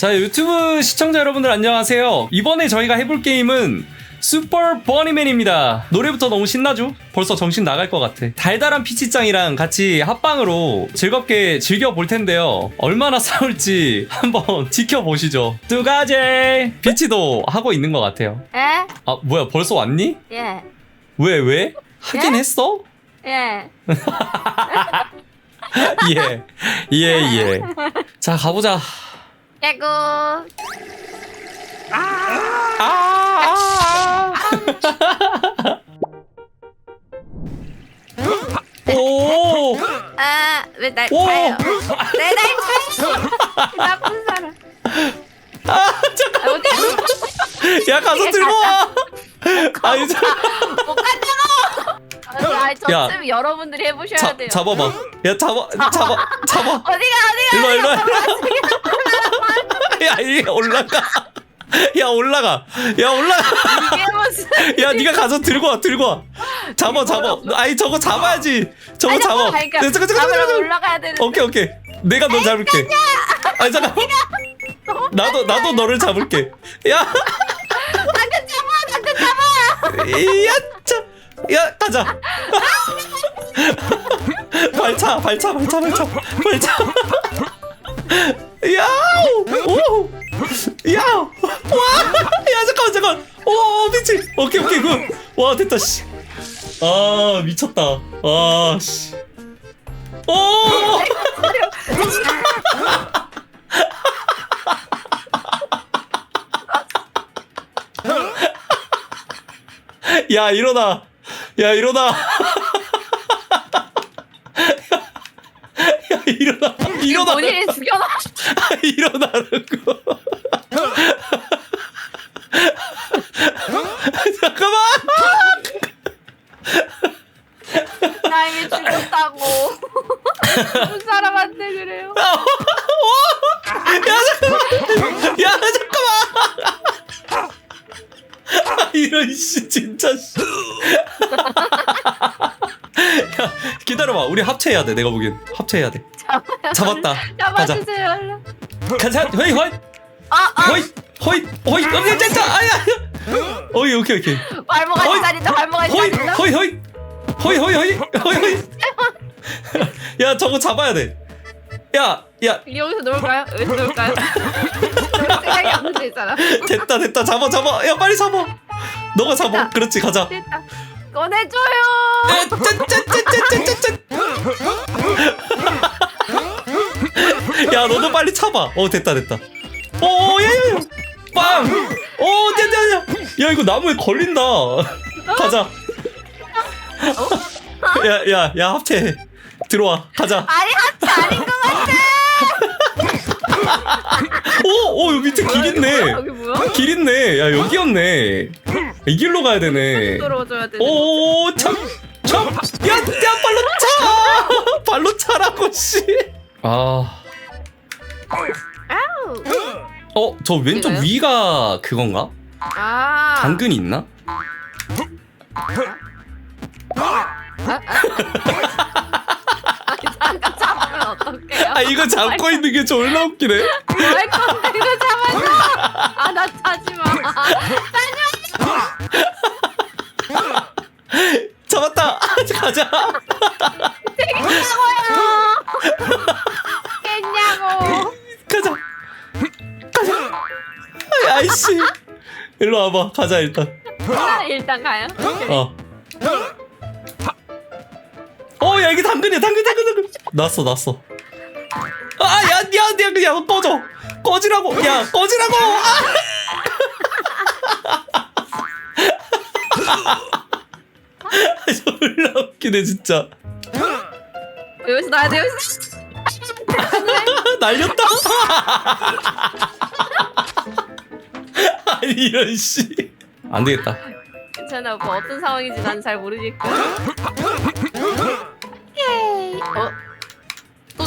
자 유튜브 시청자 여러분들 안녕하세요 이번에 저희가 해볼 게임은 슈퍼 버니맨입니다 노래부터 너무 신나죠? 벌써 정신 나갈 것 같아 달달한 피치짱이랑 같이 합방으로 즐겁게 즐겨볼 텐데요 얼마나 싸울지 한번 지켜보시죠 뚜가제 피치도 하고 있는 것 같아요 예? 아 뭐야 벌써 왔니? 예. 왜 왜? 하긴 예? 했어? 예. 예. 예, 예. 자, 가보자. 깨고. 아, 아, 아. 오! 아, 왜날 오! 차요? 왜날 차요? 나쁜 사람. 아, 잠깐. 아, 어디 야, 가서 들고 와! 아니, 자, 못 간다고. 아, 저 야. 좀 여러분들이 해보셔야 자, 돼요. 잡아봐. 야, 잡아, 잡아, 잡아. 어디가 어디가? 일로 와, 일로 와. 야, 이리 올라가. 야, 올라가. 야, 올라가. 이게 무슨? 야, 네가 가서 들고 와, 들고 와. 잡아, 잡아. 아니, 저거 잡아야지. 저거 아니, 잡아. 잠깐만, 그러니까 네, 잠깐, 잠깐, 잡으러 잠깐, 잠깐. 올라가야 되는데. 오케이 오케이 내가 너 잡을게 아니 잠깐 나도 나도 너를 잡을게 야 당근 잡아, 당근 잡아. 야차야 가자 발차 발차 발차 발차 발차 굿와 됐다 씨 아 미쳤다. 아 씨. 오 야 일어나. 야 일어나. 야 일어나. 일어나. 본인이 죽여놔. 일어나라고 우리 합체해야 돼 내가 보기엔. 합체해야 돼. 잡았다. 가자. 잡아주세요. 가자. 허이 허이 아, 아. 허이 허이 허이 됐다. 아야 어이 오케이 오케이. 발목아지 허이! 자리다. 발목아지 허이 자리다. 허이 허이 허이 허이 허이 허이 허이 야 저거 잡아야 돼 야야. 여기서 놀까요? 여기서 놀까요? 놀 생각이 안 들잖아. 됐다 됐다. 잡아 잡아. 야 빨리 잡아. 너가 잡아. 됐다. 그렇지 가자. 됐다. 꺼내줘요. 에, 짠짠짠짠짠짠 야 너도 빨리 차봐. 어 됐다 됐다. 오야야야. 빵오 됐다 야 이거 나무에 걸린다. 가자. 야야야 합체해 들어와 가자 아니 하트 아닌 것 같아. 오, 오, 여기 밑에 길 있네. 여기 뭐야? 길 있네. 야, 여기였네. 이 길로 가야 되네. 떨어져야 돼. 오, 참, 참. 야, 야, 발로 차! 발로 차라고, 씨. 아. 아우. 어, 저 왼쪽 이거요? 위가 그건가? 아. 당근이 있나? 아니 잠깐 잡으면 어떡해요? 아, 이거 잡고 있는 게 졸라 웃기네. 할 건데 이거 잡았어. 아나 차지 마. 잡았다. 가자. 깼냐고. 가자. 가자. 아이씨. 일로 와봐. 가자, 일단. 일단 가요. 어. 어, 야, 이게 당근이야. 당근, 당근, 당근. 났어, 났어. 아, 야, 야, 야, 야, 너 꺼져. 꺼지라고. 야, 꺼지라고. 아. 졸라 웃기네, 진짜. 여기서 나야 돼 여기서. 날렸다. 아니, 이런 씨. 안 되겠다. 괜찮아 오빠 어떤 상황인지 난 잘 모르니까.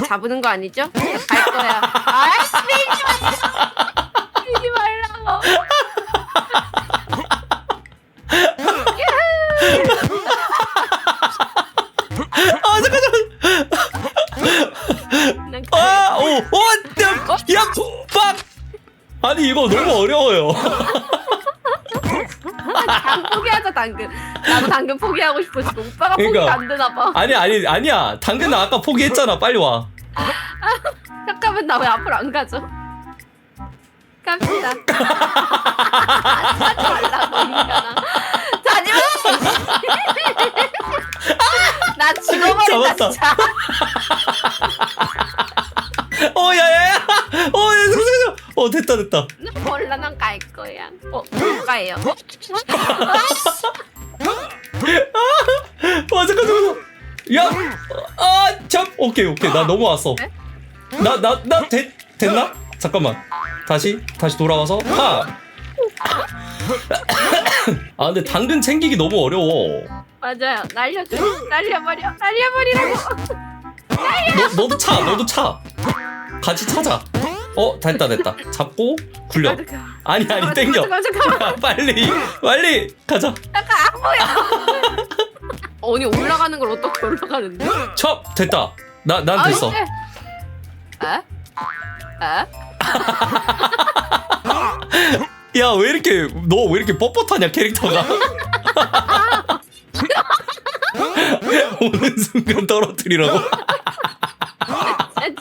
잡으는 거 아니죠? 갈 거야. 아이씨 밀지 마. 밀지 말라고. 아, 잠깐, 잠깐. 난 아, 오, 오, 야, 야, 빡! 아니 이거 너무 어려워요. 당 포기하자 당근. 나도 당근 포기하고 싶어 지금 오빠가 그러니까. 안 되나 봐. 아니 아니 아니야. 당근 나 아까 포기했잖아. 빨리 와. 잠깐만 나 왜 앞으로 안 가죠? 갑시다. 하지 말라고 인간아. 자지 마. 나 죽어버린다 잡았다. 진짜. 어 야야야. 어 야, 잠깐, 잠깐. 어 됐다 됐다. 몰라 난 갈 거야. 어, 못 가요. 오케이 오케이 나 넘어왔어. 네? 나나 나 됐나? 잠깐만. 다시 다시 돌아와서 하. 아 근데 당근 챙기기 너무 어려워. 맞아요. 날려줘. 날려버려. 날려버리라고. 너 너도 차 너도 차. 같이 찾아. 어 됐다 됐다. 잡고 굴려. 잠깐만, 아니 아니 땡겨. 잠깐만 잠깐만. 야, 빨리 빨리 가자. 잠깐 안 보여. 아니 올라가는 걸 어떻게 올라가는데? 첩 됐다. 나난 됐어. 아? 야 왜 이렇게 너 왜 이렇게 뻣뻣하냐 캐릭터가? 오는 순간 떨어뜨리라고.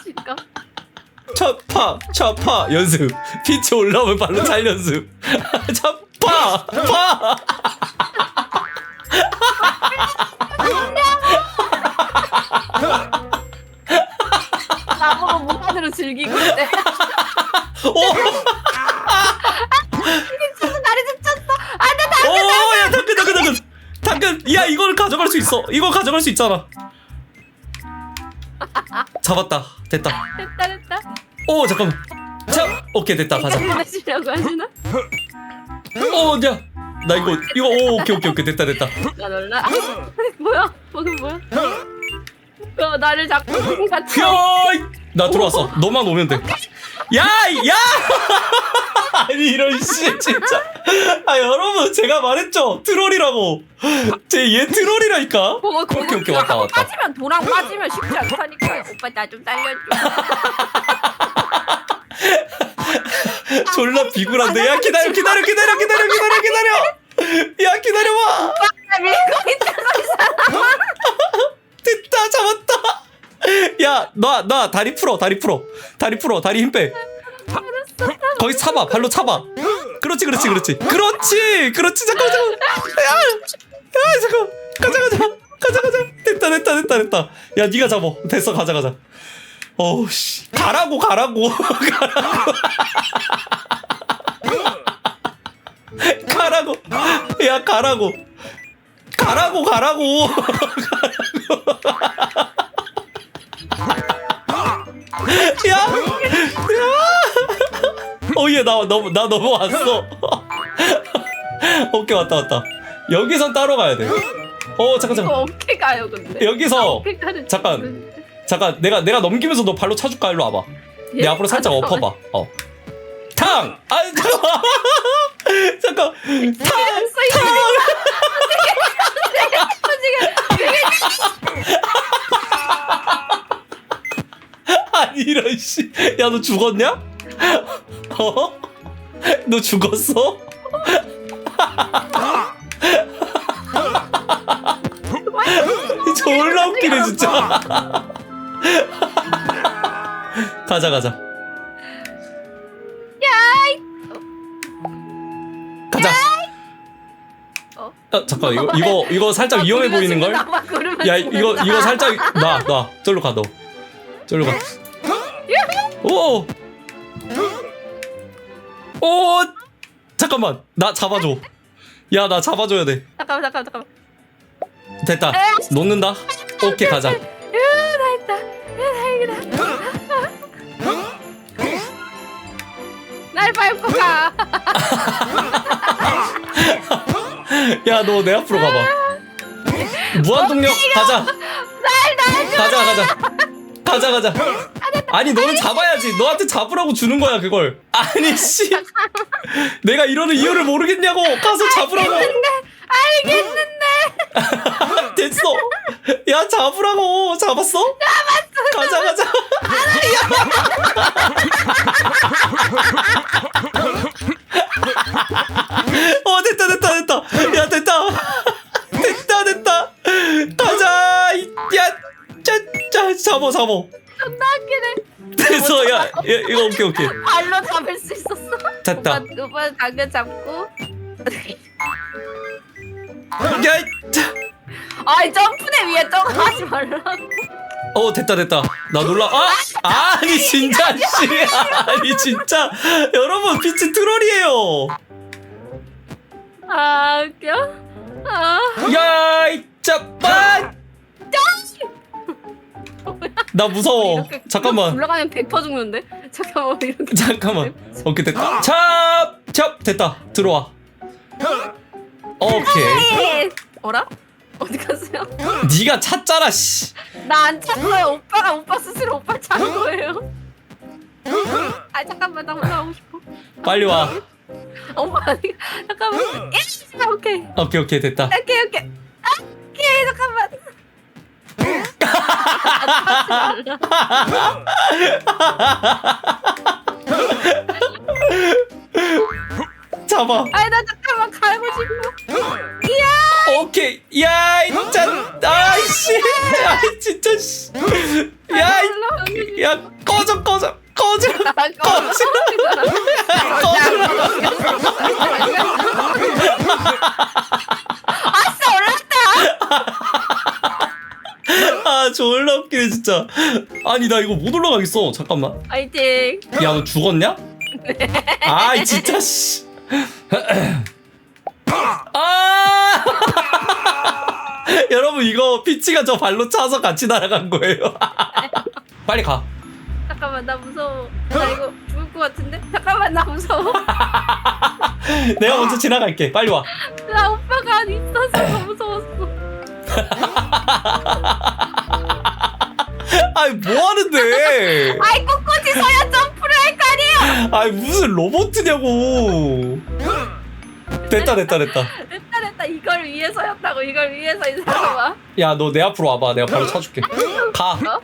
진짜. 첫파 첫파 연습. 피치 올라오면 발로 찰 연습. 첫파 파. 나보 고 무반으로 즐기고 있대. 오. 진짜 다리 짚쳤어. 안 돼 다. 오 야 당근 당근 당근 당근 야 이걸 가져갈 수 있어 이거 가져갈 수 있잖아 잡았다 됐다 됐다 됐다. 오 잠깐만 자 오케이 됐다 가자 보내시려고 하시나? 어야나 이거 이거 오 오케이 오케이 오케이 됐다 됐다 나 놀라. 아, 뭐야? 방금 뭐야? 어, 나를 잡고 같이. 휘어 나 들어왔어. 너만 오면 돼 야 야! 아니 이런 씨 진짜. 아 여러분 제가 말했죠? 트롤이라고. 제 얘 트롤이라니까? 보고 오케이 오케이 왔다 왔다. 빠지면 도랑 빠지면 쉽지 않다니까요. 오빠 나 좀 살려줘. 졸라 비굴한데? 야 기다려 기다려 기다려 기다려 기다려 기다려! 야 기다려봐! 밀고 있잖아. 됐다 잡았다 야 놔 놔 다리 풀어 다리 풀어. 다리 풀어 다리 힘빼. 알았어. 거기 차봐 발로 차봐. 그렇지 그렇지 그렇지. 그렇지 그렇지. 잠깐 잠깐 야, 야 잠깐 가자 가자. 가자 가자. 됐다 됐다 됐다 됐다. 야 네가 잡어 됐어 가자 가자. 어우 씨. 가라고 가라고. 가라고. 가라고. 야 가라고. 가라고 가라고. 야, 어얘 나 너무 나 넘어왔어. 오케이 왔다 왔다. 여기선 따로 가야 돼. 어 잠깐 잠깐 이거 어떻게 가요 근데? 여기서 어떻게 가는지 잠깐. 모르겠는데. 잠깐 내가 내가 넘기면서 너 발로 차줄까 일로 와봐. 내 예? 앞으로 살짝 아, 엎어봐. 어. 탕. 아 잠깐. 잠깐. 탕. 알았어, 이거 아니 이런 씨. 야 너 죽었냐? 어? 너 죽었어? 졸라 웃기네 진짜. 가자 가자. 가자. 어? 어, 잠깐 이거 이거 이거 살짝 위험해 보이는 걸. 야 이거 이거 살짝 놔놔 절로 가 너. 절로 가. 오. 오. 잠깐만 나 잡아줘. 야 나 잡아줘야 돼. 잠깐만 잠깐만 잠깐만 됐다. 놓는다. 오케이 가자. 으, 다 했다 으, 다행이다 날 밟고 가 야 너 내 앞으로 가봐. 무한동력 가자. 가자 가자. 가자 가자. 아니 너는 잡아야지. 너한테 잡으라고 주는 거야 그걸. 아니 씨. 내가 이러는 이유를 모르겠냐고. 가서 잡으라고. 알겠는데 됐어. 야 잡으라고. 잡았어? 잡았어. 가자 가자. 어. 존나 웃기네. 됐어. 야, 야 이거 오케이 오케이. 발로 잡을 수 있었어. 됐다. 오빠, 오빠 당근 잡고. 야, 이- 자. 아이 점프대 위에 점 하지 말라고. 어 됐다 됐다. 나 놀라. 아 아니 진짜 씨. 아니 진짜 여러분 피치 트롤이에요. 아 웃겨. 아. 야, 이 짜빠. 나 무서워. 이렇게 어, 잠깐만. 올라가면 100% 죽는데? 잠깐만 이렇게. 잠깐만. 오케이 됐다. 찹! 찹! 됐다. 들어와. 오케이. 에이! 어라? 어디 갔어요? 네가 찾잖아, 씨. 나 안 찾고요. 오빠가 오빠 스스로 오빠 찾은 거예요. 아 잠깐만 나 올라가고 싶어. 빨리 와. 오빠 아니 잠깐만. 예, 오케이. 오케이, 오케이. 됐다. 오케이 오케이. 아, 오케이 잠깐만. 잡아. 아니 나 잠깐만 가고 싶어. 오케이. 야, 이 짠. 아이씨. 야, 이 진짜 씨. 야, 이 야. 꺼져. 꺼져. 아싸 올랐다. 아, 졸라 웃기네, 진짜. 아니, 나 이거 못 올라가겠어. 잠깐만. 화이팅. 야, 너 죽었냐? 아이 진짜 씨. 아! 여러분 이거 피치가 저 발로 차서 같이 날아간 거예요. 빨리 가. 잠깐만 나 무서워. 나 이거 죽을 것 같은데? 잠깐만 나 무서워. 내가 먼저 지나갈게. 빨리 와. 나 오빠가 안 있어서 너무 무서웠어. 아이 뭐 하는데? 아이 꿋꿋이 서야 점프를 할 거 아니에요. 아이 무슨 로봇이냐고. 됐다 됐다 됐다. 됐다 됐다 이걸 위해서였다고 이걸 위해서 이 사람아. 야 너 내 앞으로 와봐. 내가 바로 차줄게. 가. 어?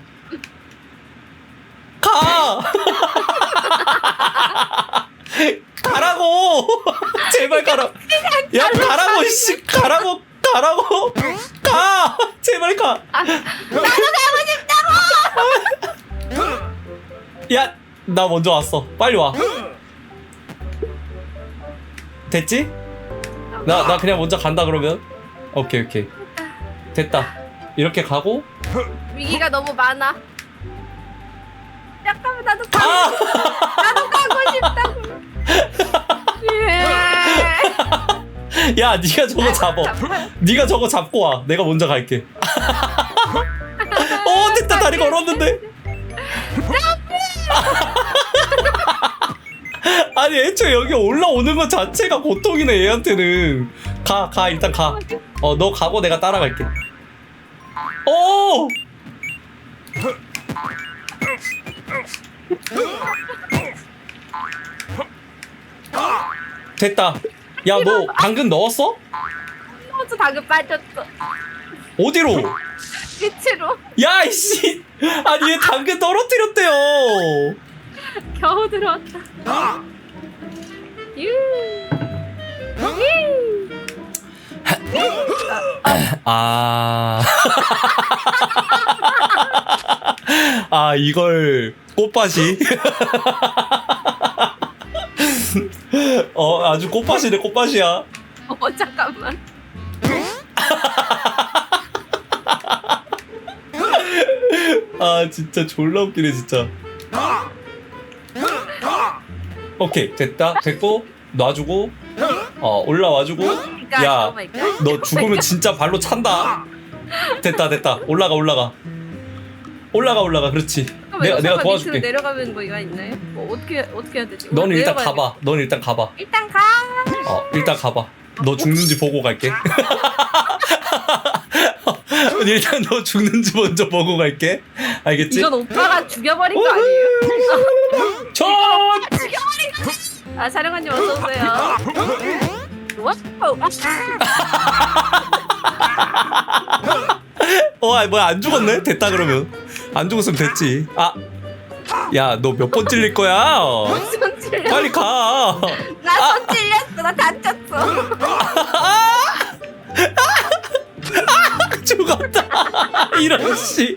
가. 가라고. 제발 가라. 야 가라고 씨 가라고 가라고 가. 제발 가. 나도 가고 싶다고. 야 나 먼저 왔어. 빨리 와. 됐지? 나 나 그냥 먼저 간다 그러면. 오케이 오케이. 됐다. 이렇게 가고 위기가 너무 많아. 잠깐만 나도 가. 가. 나도 가고 싶다고. 예. 야 네가 저거 잡어. 네가 저거 잡고 와. 내가 먼저 갈게. 어 다리 걸었는데. 아니 애초에 여기 올라오는 것 자체가 고통이네 얘한테는. 가 가 일단 가. 어 너 가고 내가 따라갈게. 오. 됐다. 야 너 당근 넣었어? 호주 당근 빠졌어. 어디로? 빛으로 야 이씨 아니 얘 당근 떨어뜨렸대요 겨우 들어왔다. 유. 유. 아... 아 이걸 꽃밭이 어 아주 꽃밭이네 꽃밭이야 어 잠깐만. 아 진짜 졸라 웃기네 진짜 오케이 됐다 됐고 놔주고 어 올라와주고 그러니까 야오 마이 갓. 너 죽으면 진짜 발로 찬다. 됐다 됐다 올라가 올라가 올라가 올라가 그렇지. 내가 이거 내가 도와줄게. 내려가면 뭐가 있나요? 뭐 어떻게 어떻게 해야 되지? 넌 일단 내려가야 가봐. 넌 일단 가봐. 돼. 일단 가. 어 일단 가봐. 너 죽는지 보고 갈게. 일단 너 죽는지 먼저 보고 갈게. 알겠지? 이건 오빠가 죽여버린 거 아니에요? 저 죽여버린 거. 아 사령관님 어서 오세요. 와우. 어, 아니, 뭐야, 안 죽었네? 됐다, 그러면. 안 죽었으면 됐지. 아. 야, 너 몇 번 찔릴 거야? 손 찔려. 빨리 가. 나손 찔렸어. 나 다쳤어. 죽었다. 이런 씨.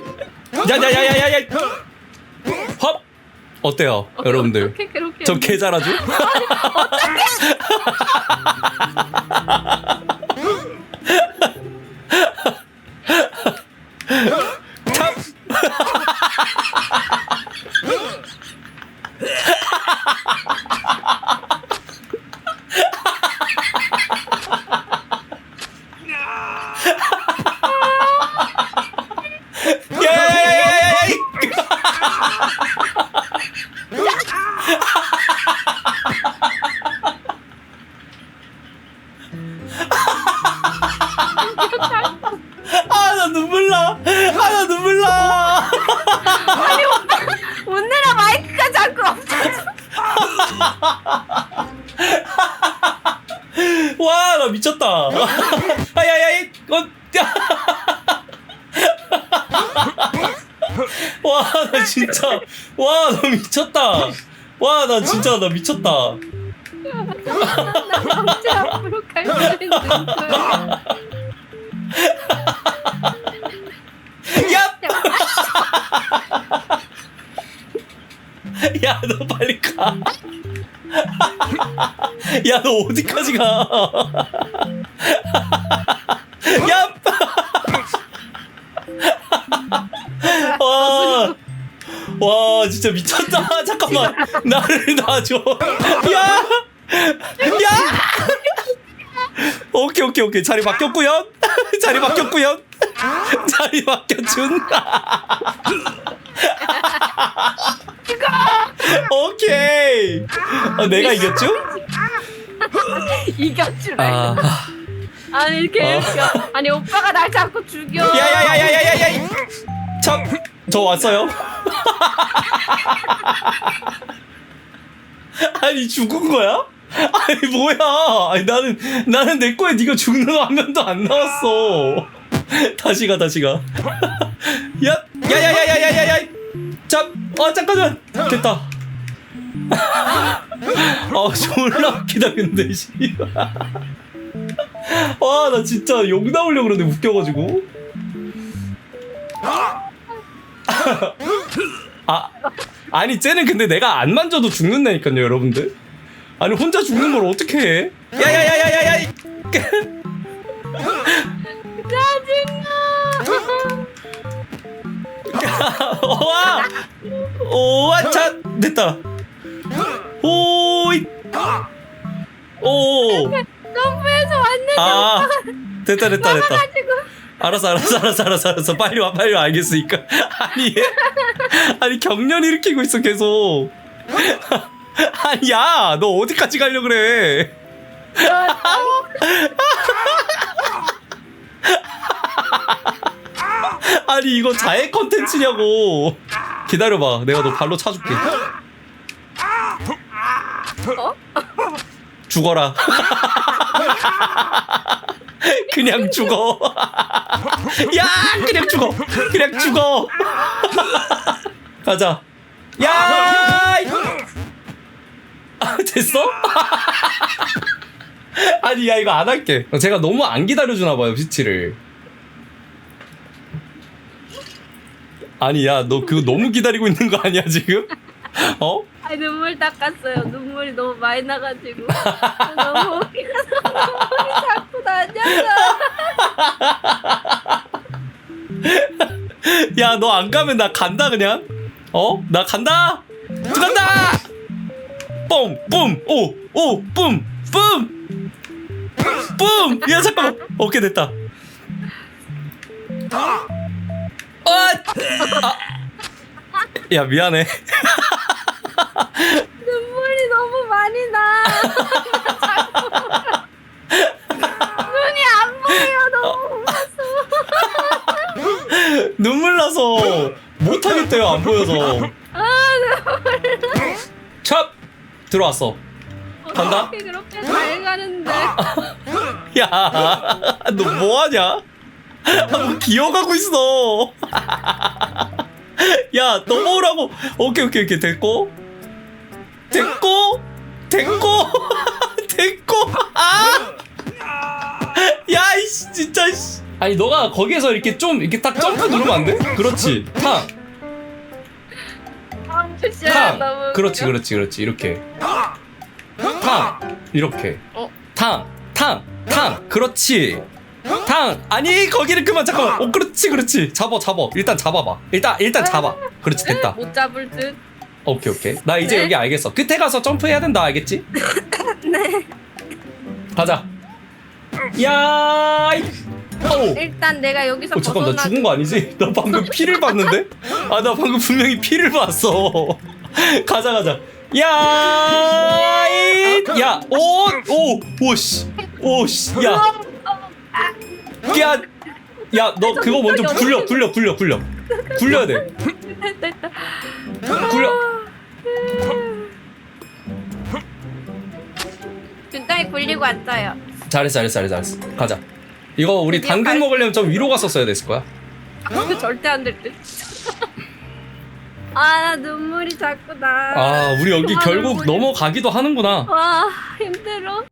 야야야야야야 헙 어때요 여러분들 어떻게 그렇게 저 개 잘하죠? 와 나 미쳤다. 아 야야이 어. 야. 와 나 진짜 와 나 미쳤다. 와 나 진짜 나 미쳤다. 나 언제 앞으로 갈수 있는 거야 야! 야, 너 빨리 가. 야, 너 어디까지 가? 야! 와, 와, 진짜 미쳤다. 잠깐만, 나를 놔줘. 야! 야! 오케이, 오케이, 오케이. 자리 바뀌었구요. 자리 바뀌었구요. 자리 바뀌어준. 오케이. 어, 내가 이겼죠? 이겼줄 아, 알고 아니 이렇게 어. 웃겨 아니 오빠가 날 자꾸 죽여 야야야야야야야. 참, 저 왔어요. 아니 죽은 거야? 아니 뭐야? 아니 나는 나는 내 거에 네가 죽는 화면도 안 나왔어. 다시 가 다시 가. 야 야야야야야야야. 참, 아 잠깐만 됐다. 아 졸라 웃기다 근데 씨. 와나 진짜 욕 나오려고 그러는데 웃겨가지고. 아 아니 쟤는 근데 내가 안 만져도 죽는다니까요 여러분들. 아니 혼자 죽는 걸 어떻게 해? 야야야야야야 와! 오와 차 됐다 오이. 오. 점프해서 왔는데 아 됐다 됐다 됐다. 가지고. 알았어 알았어 알았어 알았어 알았어. 빨리 와 빨리 와. 알겠으니까. 아니 얘. 아니 경련 일으키고 있어 계속. 아니 야너 어디까지 가려 그래? 아니 이거 자해 컨텐츠냐고. 기다려봐. 내가 너 발로 차줄게 어? 죽어라. 그냥 죽어. 야 그냥 죽어. 그냥 죽어. 가자. 야! 아, 됐어? 아니 야 이거 안 할게. 제가 너무 안 기다려주나 봐요 피치를. 아니 야 너 그거 너무 기다리고 있는 거 아니야 지금? 어? 아니 눈물 닦았어요. 눈물이 너무 많이 나가지고. 너무 웃겨서 눈물이 자꾸 나냐고 야 너 안 가면 나 간다 그냥? 어? 나 간다! 들어간다! 뽕뿜오 오 뿜 뿜 뿜 야 잠깐만. 오케이 됐다. 아, 아. 야 미안해 눈물이 너무 많이 나 자꾸 눈이 안 보여 너무 눈물 나서 못 하겠대요 안 보여서. 아 찹! 들어왔어. 간다? 어떻게 그렇게 잘 가는데. 야 너 뭐 하냐? 아, 뭐 기어가고 있어. 야 넘어오라고. 오케이 오케이 오케이. 됐고? 됐고 됐고 됐고 아! 아야 이씨 진짜 씨. 아니 너가 거기에서 이렇게 좀 이렇게 딱 점프 누르면 안 돼? 그렇지 탁 야, 너무 탕. 그렇지, 웃겨. 그렇지, 그렇지. 이렇게. 탕. 이렇게. 어? 탕. 탕. 탕. 그렇지. 탕. 아니, 거기를 그만 잠깐만. 어, 그렇지, 그렇지. 잡아, 잡아. 일단 잡아봐. 일단, 일단 잡아. 그렇지, 됐다. 못 잡을 듯. 오케이, 오케이. 나 이제 네. 여기 알겠어. 끝에 가서 점프해야 된다, 알겠지? 네. 가자. 야, 이. 오. 일단 내가 여기서 어, 잠깐 나 벗어나. 죽은 거 아니지? 나 방금 피를 봤는데? 아 나 방금 분명히 피를 봤어 가자 가자 야, 이, 야, 오, 오, 오씨, 오씨, 야, 야, 야, 너 그거 먼저 굴려, 굴려, 굴려, 굴려, 굴려야 돼, 굴려. 준땅이 굴리고 왔어요. 잘했어, 잘했어, 잘했어, 잘했어. 가자. 이거 우리 당근 갈- 먹으려면 좀 위로 갔었어야 됐을 거야. 아, 절대 안 될 듯. 아, 나 눈물이 자꾸 나. 아, 우리 여기 아, 결국 눈물이- 넘어가기도 하는구나. 와, 힘들어.